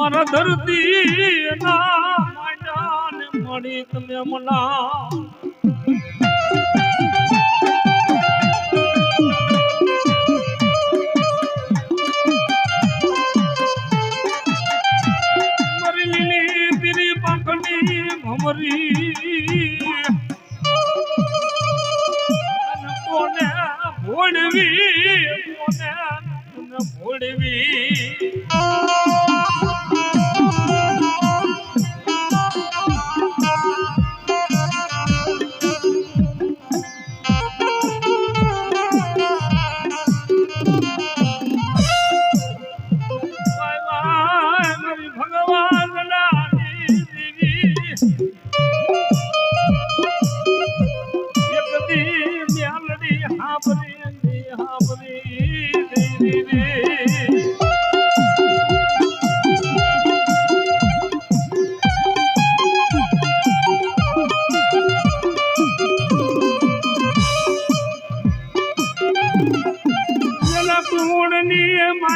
મારા ધરતી ના માંડાને મળી તમે મના ભમરી કોને ભોળવી કોને ભોળવી.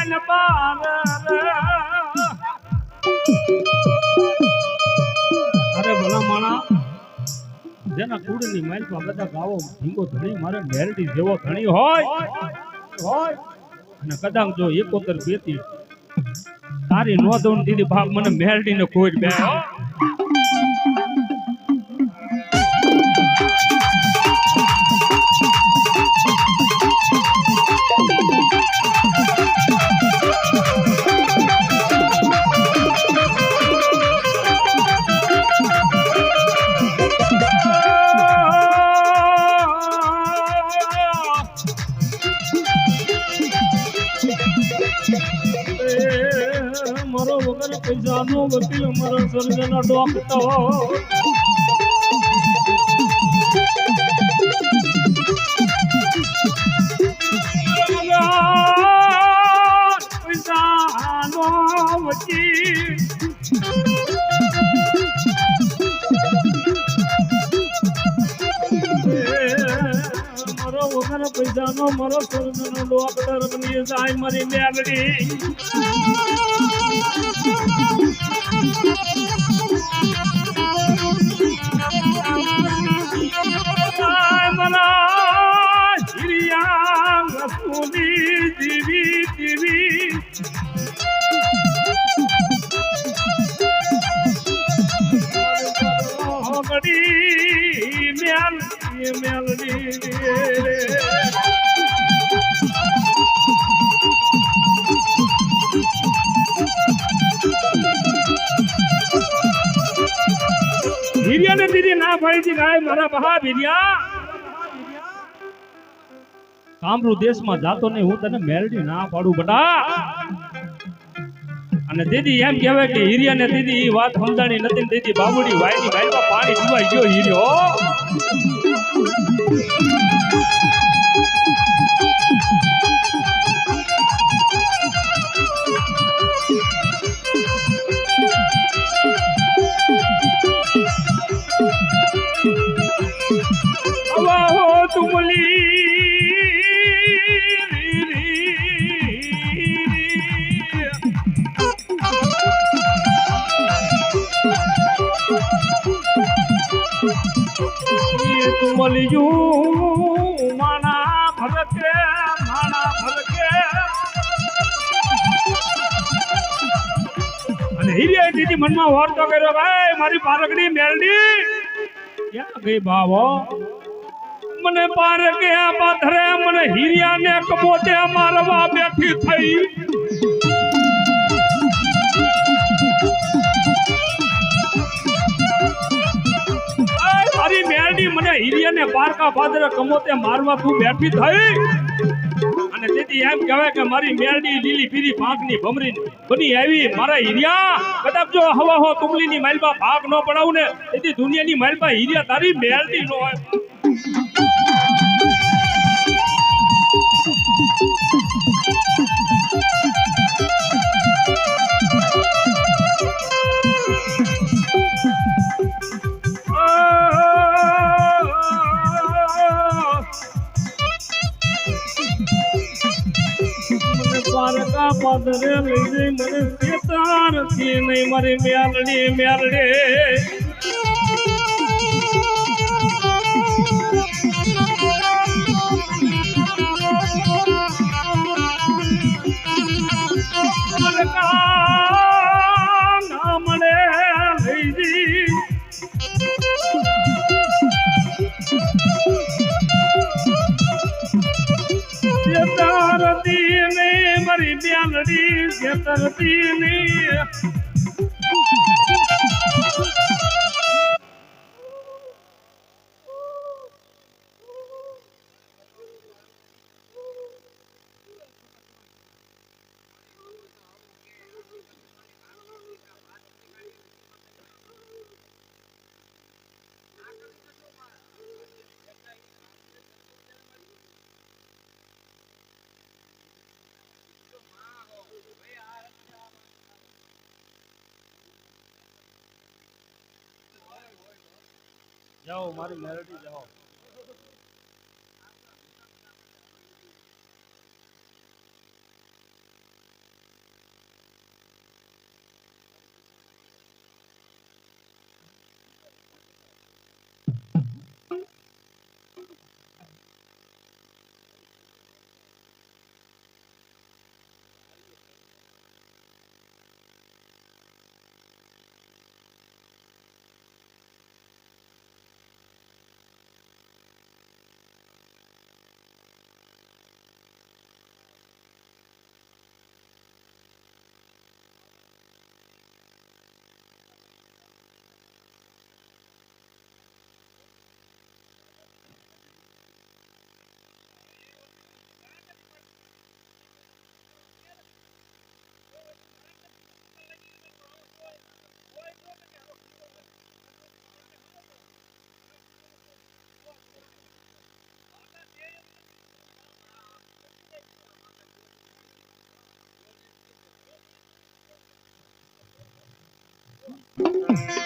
માન પાર અરે ભલા માણા જેના કુળની માલ પર બધા ગાવો ભીંગો ધણી મારે મેરડી જેવો ધણી હોય. હોય. અને કદાચ જો એકોતર બેતી તારી નોંધણ દીદી બાપ મને મેરડી ને કોઈ બે મારો વગર પૈસાનો વકીલ મારો સર્જન ડોક્ટર પૈસાનો વકીલ. પૈસાનો મારો સર્જન લોક ધર્મની જાય મારી આય મના હિરિયા રસુલી જીવી જીવી હિરિયાને દીદી ના હતી ગાય, મારા બહા કામરૂ દેશમાં જાતો નહીં, હું તને મેલડી ના પાડું, બટા. અને દીદી એમ કહેવાય કે હિરિયા ને દીદી વાત સમજાણી નથી દીદી બાબુડી વાયની વાયમાં પાણી પીવાય ગયો હિરિયો. તુમલિયું માણા ભરકે માણા ભરકે અને હિરિયા દીદી મનમાં વાર્તો કર્યો, ભાઈ, મારી પારકડી મેલડી, ક્યાં ગઈ બાવો? મને પારકે આ પાથરે, મને હિરિયા ને કબોતે મારવા બેઠી થઈ. હિરિયાને પારકા પાદરે કમોતે મારવા તું બેઠી થઈ. અને તેથી એમ કહેવાય કે મારી મેરડી લીલી પીરી પાંખની ભમરી બની આવી. મારા હિરિયા કદાચ જો હવા હો તુમલીની માલમાં ભાગ ન પડાવું ને, તેથી દુનિયાની માલમાં હિરિયા તારી મેરડી નો હોય. પારકા પાદરે લઈ જઈ મને ચેતારથી નહીં મારી મેલડી મેલડી. મારી બ્યાલડી ચેતરતી ને. જાઓ મારી મેલડી જાઓ. Thank